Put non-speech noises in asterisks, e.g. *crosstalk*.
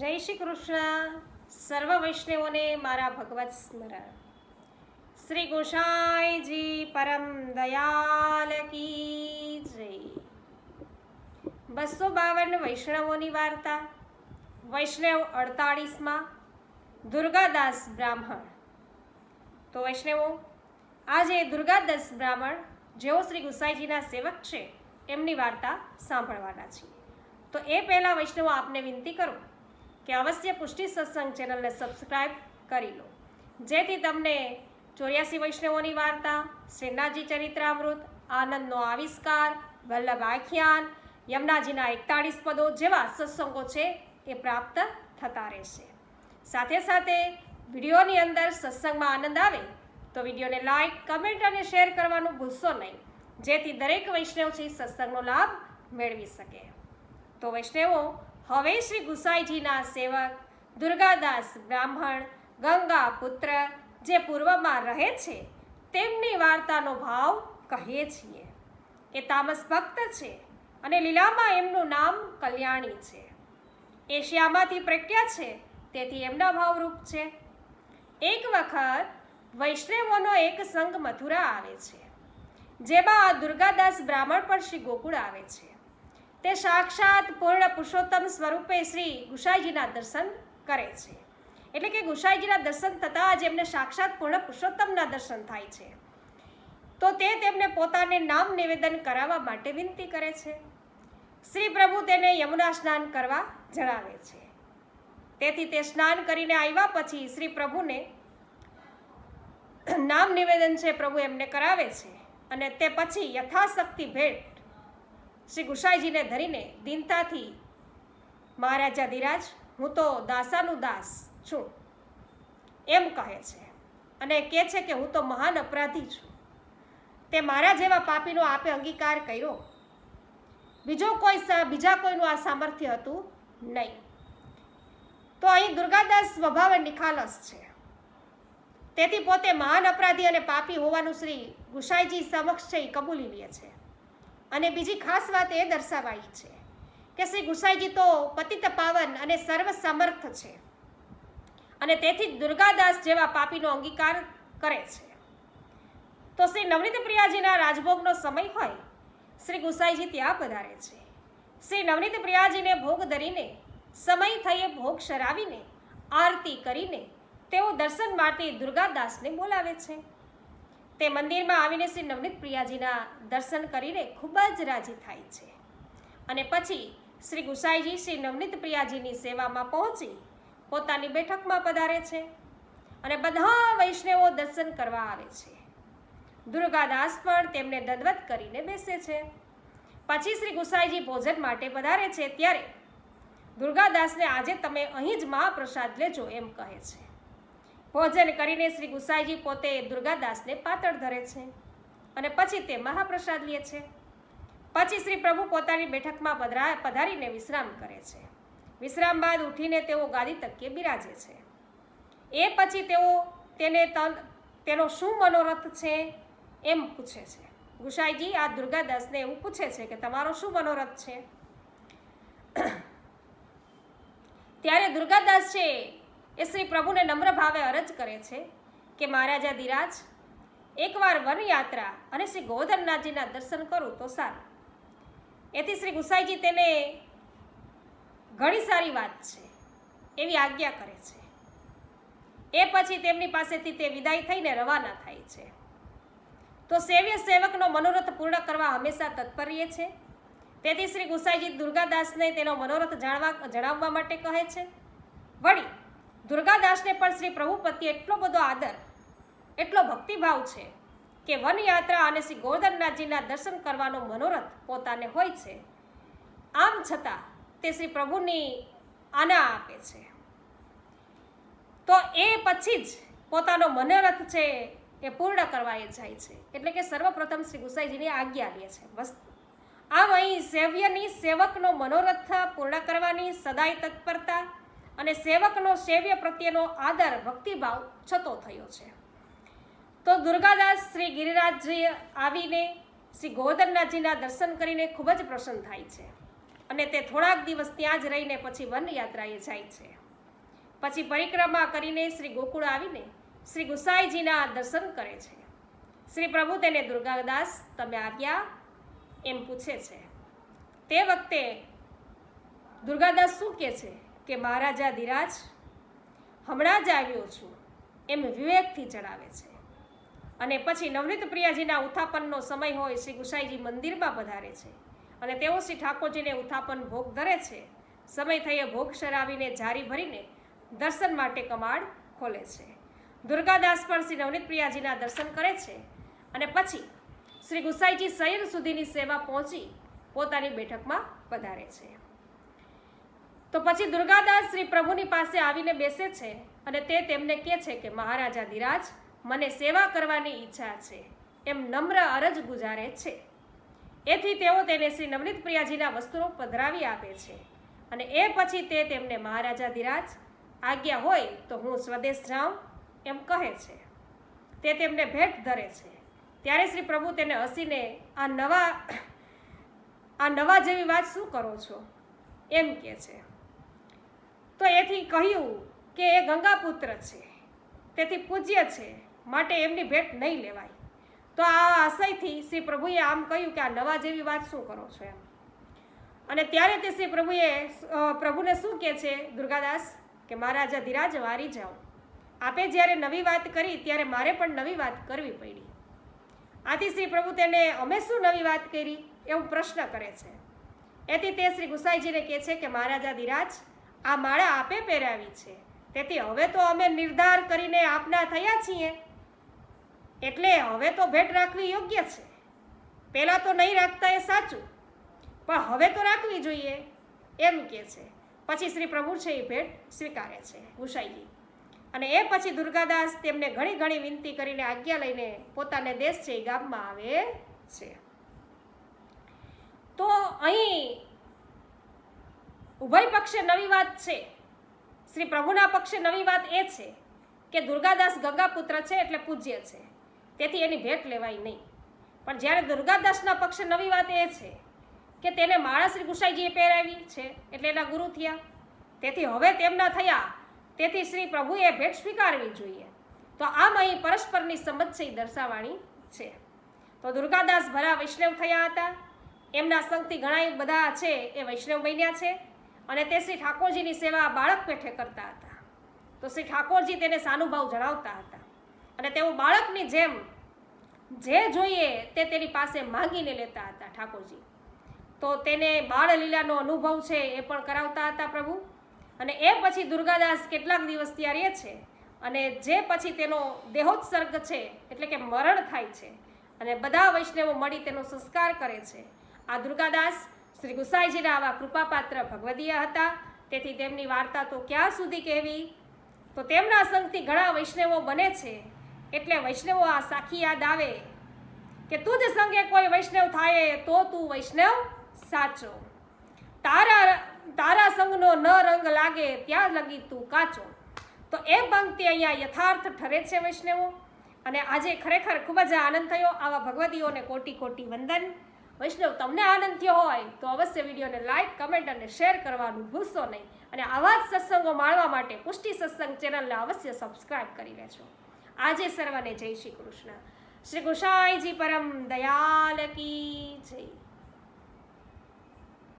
જય શ્રી કૃષ્ણ. સર્વ વૈષ્ણવોને મારા ભગવત સ્મરણ. શ્રી ગોસાઈજી પરમ દયાલ કી જય. બસો બાવન વૈષ્ણવોની વાર્તા. વૈષ્ણવ અડતાળીસમાં દુર્ગાદાસ બ્રાહ્મણ. તો વૈષ્ણવો, આજે દુર્ગાદાસ બ્રાહ્મણ, જેઓ શ્રી ગુસાઈજીના સેવક છે, એમની વાર્તા સાંભળવાના છીએ. તો એ પહેલાં વૈષ્ણવો આપને વિનંતી કરું. કે અવશ્ય પુષ્ટિ સત્સંગ ચેનલને સબસ્ક્રાઈબ કરી લો. જેથી તમને ચોર્યાસી વૈષ્ણવોની વાર્તા, શ્રીનાથજી ચરિત્રામૃત, આનંદનો આવિષ્કાર, વલ્લભ આખ્યાન, યમુનાજીના એકતાળીસ પદો જેવા સત્સંગો છે એ પ્રાપ્ત થતા રહેશે. સાથે સાથે વિડીયોની અંદર સત્સંગમાં આનંદ આવે તો વિડીયોને લાઇક કમેન્ટ અને શેર કરવાનું ભૂલશો નહીં. જેથી દરેક વૈષ્ણવ છે સત્સંગનો લાભ મેળવી શકે. તો વૈષ્ણવો હવે શ્રી ગુસાઈજીના સેવક, દુર્ગાદાસ બ્રાહ્મણ, ગંગા પુત્ર જે પૂર્વમાં રહે છે, તેમની વાર્તાનો ભાવ કહીએ છીએ. એ તામસ ભક્ત છે અને લીલામાં એમનું નામ કલ્યાણી છે. એશિયામાંથી પ્રખ્યાત છે, તેથી એમના ભાવરૂપ છે. એક વખત વૈષ્ણવોનો એક સંઘ મથુરા આવે છે, જેમાં દુર્ગાદાસ બ્રાહ્મણ પણ શ્રી ગોકુળ આવે છે. તે સાક્ષાત પૂર્ણ પુરુષોત્તમ સ્વરૂપે શ્રી ગુસાઈજીના દર્શન કરે છે. એટલે કે ગુસાઈજીના દર્શન થતાં જ એમને સાક્ષાત પૂર્ણ પુરુષોત્તમના દર્શન થાય છે. તો તે તેમને પોતાને નામ નિવેદન કરાવવા માટે વિનંતી કરે છે. શ્રી પ્રભુ તેને યમુના સ્નાન કરવા જણાવે છે. તેથી તે સ્નાન કરીને આવ્યા પછી શ્રી પ્રભુને નામ નિવેદન છે પ્રભુ એમને કરાવે છે અને તે પછી યથાશક્તિ ભેટ શ્રી ગુસાઈજીને ધરીને દીનતાથી, મહારાજા ધીરાજ, હું તો દાસાનું દાસ છું. એમ કહે છે અને કહે છે કે, હું તો મહાન અપરાધી છું. તે મારા જેવા પાપીનો આપે અંગીકાર કર્યો. બીજો કોઈ બીજા કોઈનું આ સામર્થ્ય હતું નહીં. તો અહીં દુર્ગાદાસ સ્વભાવે નિખાલસ છે. તેથી પોતે મહાન અપરાધી અને પાપી હોવાનું શ્રી ગુસાઈજી સમક્ષ છે એ કબૂલી લે છે. અને બીજી ખાસ વાત એ દર્શાવાઈ છે કે શ્રી ગુસાઈજી તો પતિત પાવન અને સર્વ સમર્થ છે. અને તેથી જ દુર્ગાદાસ જેવા પાપીનો અંગીકાર કરે છે. તો શ્રી નવનીત પ્રિયાજીના રાજભોગનો સમય હોય, શ્રી ગુસાઈજી ત્યાં પધારે છે. શ્રી નવનીત પ્રિયાજીને ભોગ ધરીને, સમય થઈએ ભોગ શરાવીને, આરતી કરીને, તેઓ દર્શન માટે દુર્ગાદાસને બોલાવે છે. તે મંદિરમાં આવીને શ્રી નવનીત પ્રિયાજીના દર્શન કરીને ખૂબ જ રાજી થાય છે. અને પછી શ્રી ગુસાઈજી શ્રી નવનીત પ્રિયાજીની સેવામાં પહોંચી પોતાની બેઠકમાં પધારે છે અને બધા વૈષ્ણવો દર્શન કરવા આવે છે. દુર્ગાદાસ પણ તેમને દંડવત કરીને બેસે છે. પછી શ્રી ગુસાઈજી ભોજન માટે પધારે છે ત્યારે દુર્ગાદાસને આજે તમે અહીં જ મહાપ્રસાદ લેજો એમ કહે છે. ભોજન કરીને શ્રી ગુસાઈજી પોતે દુર્ગાદાસને પાતળ ધરે છે અને પછી તે મહાપ્રસાદ લે છે. પછી શ્રી પ્રભુ પોતાની બેઠકમાં પધરા પધારીને વિશ્રામ કરે છે. વિશ્રામ બાદ ઉઠીને તેઓ ગાદી તકીએ બિરાજે છે. એ પછી તેઓ તેને તન, તેનો શું મનોરથ છે એમ પૂછે છે. ગુસાઈજી આ દુર્ગાદાસને એવું પૂછે છે કે તમારો શું મનોરથ છે? *clears throat* ત્યારે દુર્ગાદાસ છે એ શ્રી પ્રભુને નમ્ર ભાવે અરજ કરે છે કે મહારાજા ધીરાજ, એકવાર વનયાત્રા અને શ્રી ગોવર્ધનનાથજીના દર્શન કરું તો સારું. એથી શ્રી ગુસાઈજી તેને ઘણી સારી વાત છે, એવી આજ્ઞા કરે છે. એ પછી તેમની પાસેથી તે વિદાય થઈને રવાના થાય છે. તો સેવ્ય સેવકનો મનોરથ પૂર્ણ કરવા હંમેશા તત્પર છે. તેથી શ્રી ગુસાઈજી દુર્ગાદાસને તેનો મનોરથ જાણવા, જણાવવા માટે કહે છે. વળી દુર્ગાદાસને પણ શ્રી પ્રભુ પ્રત્યે એટલો બધો આદર, એટલો ભક્તિભાવ છે કે વનયાત્રા અને શ્રી ગોવર્ધનનાથજીના દર્શન કરવાનો મનોરથ પોતાને હોય છે. આમ છતાં તે શ્રી પ્રભુની આના આપે છે. તો એ પછી જ પોતાનો મનોરથ છે એ પૂર્ણ કરવા એ જાય છે. એટલે કે સર્વપ્રથમ શ્રી ગુસાઈજીની આજ્ઞા લે છે વસ્તુ આમ અહીં સેવ્યની સેવકનો મનોરથ પૂર્ણ કરવાની સદાય તત્પરતા અને સેવકનો સેવ્ય પ્રત્યેનો આદર ભક્તિભાવ છતો થયો છે. તો દુર્ગાદાસ શ્રી ગિરિરાજજી આવીને શ્રી ગોવર્ધનનાથજીના દર્શન કરીને ખૂબ જ પ્રસન્ન થાય છે અને તે થોડાક દિવસ ત્યાં જ રહીને પછી વનયાત્રાએ જાય છે. પછી પરિક્રમા કરીને શ્રી ગોકુળ આવીને શ્રી ગુસાઈજીના દર્શન કરે છે. શ્રી પ્રભુ તેને દુર્ગાદાસ, તમે આવ્યા? એમ પૂછે છે. તે વખતે દુર્ગાદાસ શું કહે છે? કે મહારાજા ધીરાજ હમણાં જ આવ્યો છું, એમ વિવેકથી જણાવે છે. અને પછી નવનીત પ્રિયાજીના ઉત્થાપનનો સમય હોય શ્રી ગુસાઈજી મંદિરમાં પધારે છે. અને તેઓ શ્રી ઠાકોરજીને ઉત્થાપન ભોગ ધરે છે. સમય થઈએ ભોગ શરાવીને જારી ભરીને દર્શન માટે કમાડ ખોલે છે. દુર્ગાદાસ પણ શ્રી નવનીત પ્રિયાજીના દર્શન કરે છે. અને પછી શ્રી ગુસાઈજી સૈર સુધીની સેવા પહોંચી પોતાની બેઠકમાં પધારે છે. તો પછી દુર્ગાદાસ શ્રી પ્રભુની પાસે આવીને બેસે છે અને તે તેમને કહે છે કે, મહારાજા ધીરાજ, મને સેવા કરવાની ઈચ્છા છે. એમ નમ્ર અરજ ગુજારે છે. એથી તેઓ તેને શ્રી નવનીત પ્રિયાજીના વસ્ત્રો પધરાવી આપે છે અને એ પછી તે તેમને, મહારાજા ધીરાજ, આજ્ઞા હોય તો હું સ્વદેશ જાઉં, એમ કહે છે. તે તેમને ભેટ ધરે છે. ત્યારે શ્રી પ્રભુ તેને હસીને, આ નવા આ નવા જેવી વાત શું કરો છો? એમ કહે છે. તો એથી કહ્યું કે એ ગંગાપુત્ર છે. તેથી પૂજ્ય છે, માટે એમની ભેટ નહીં લેવાય. તો આ આશયથી શ્રી પ્રભુએ આમ કહ્યું કે આ નવા જેવી વાત શું કરો છો એમ? અને ત્યારે તે શ્રી પ્રભુએ પ્રભુને શું કહે છે, દુર્ગાદાસ, કે મહારાજા ધીરાજ વારી જાઓ. આપે જ્યારે નવી વાત કરી, ત્યારે મારે પણ નવી વાત કરવી પડી. આથી શ્રી પ્રભુ તેને, અમે શું નવી વાત કરી? એવું પ્રશ્ન કરે છે. એથી તે શ્રી ગુસાઈજીને કહે છે કે, મહારાજા ધીરાજ આ માળા આપે પહેરાવી છે. તેથી હવે તો અમે નિર્ધાર કરીને આપના થયા છીએ. એટલે હવે તો ભેટ રાખવી યોગ્ય છે. પહેલાં તો નહીં રાખતા એ સાચું, પણ હવે તો રાખવી જોઈએ. એમ કે છે. પછી શ્રી પ્રભુ છે એ ભેટ સ્વીકારે છે ગુસાઈજી અને એ પછી દુર્ગાદાસ તેમને ઘણી ઘણી વિનંતી કરીને આજ્ઞા લઈને પોતાને દેશ છે એ ગામમાં આવે છે. તો અહીં ઉભય પક્ષે નવી વાત છે. શ્રી પ્રભુના પક્ષે નવી વાત એ છે કે દુર્ગાદાસ ગંગાપુત્ર છે એટલે પૂજ્ય છે. તેથી એની ભેટ લેવાય નહીં. પણ જ્યારે દુર્ગાદાસના પક્ષે નવી વાત એ છે કે તેને માળા શ્રી ગુસાઈજીએ પહેરાવી છે એટલે એના ગુરુ થયા. તેથી હવે તેમના થયા, તેથી શ્રી પ્રભુએ ભેટ સ્વીકારવી જોઈએ. તો આમ અહીં પરસ્પરની સંબંધ છે દર્શાવવાની છે. તો દુર્ગાદાસ ભરા વૈષ્ણવ થયા હતા. એમના સંગથી ઘણા બધા છે એ વૈષ્ણવ બન્યા છે. અને તે શ્રી ઠાકોરજીની સેવા બાળક પેઠે કરતા હતા. તો શ્રી ઠાકોરજી તેને સાનુભાવ જણાવતા હતા. અને તેઓ બાળકની જેમ જે જોઈએ તે તેની પાસે માંગીને લેતા હતા ઠાકોરજી. તો તેને બાળ લીલાનો અનુભવ છે એ પણ કરાવતા હતા પ્રભુ. અને એ પછી દુર્ગાદાસ કેટલાક દિવસ ત્યાં રહે છે અને જે પછી તેનો દેહોત્સર્ગ છે, એટલે કે મરણ થાય છે અને બધા વૈષ્ણવો મળી તેનો સંસ્કાર કરે છે. આ દુર્ગાદાસ શ્રી ગુસાઈજીના આવા કૃપાપાત્ર ભગવદીય હતા. તેથી તેમની વાર્તા તો ક્યાં સુધી કહેવી? તો તેમના સંગથી ઘણા વૈષ્ણવો બને છે. એટલે વૈષ્ણવો આ સાખી યાદ આવે કે તું જ સંગે કોઈ વૈષ્ણવ થાય તો તું વૈષ્ણવ સાચો. તારા તારા સંગનો ન રંગ લાગે ત્યાં લગી તું કાચો. તો એ પંક્તિ અહીંયા યથાર્થ ઠરે છે વૈષ્ણવો. અને આજે ખરેખર ખૂબ જ આનંદ થયો આવા ભગવદીઓને કોટી કોટી વંદન. વૈષ્ણવ, તમને આનંદ થયો હોય તો અવશ્ય વિડીયોને લાઈક કમેન્ટ અને શેર કરવાનું ભૂલશો નહીં. અને આવા જ સત્સંગો માણવા માટે પુષ્ટિ સત્સંગ ચેનલને અવશ્ય સબસ્ક્રાઇબ કરી લેજો. આજે સર્વને જય શ્રી કૃષ્ણ. શ્રી ગુસાઈજી પરમ દયાલ કી જય.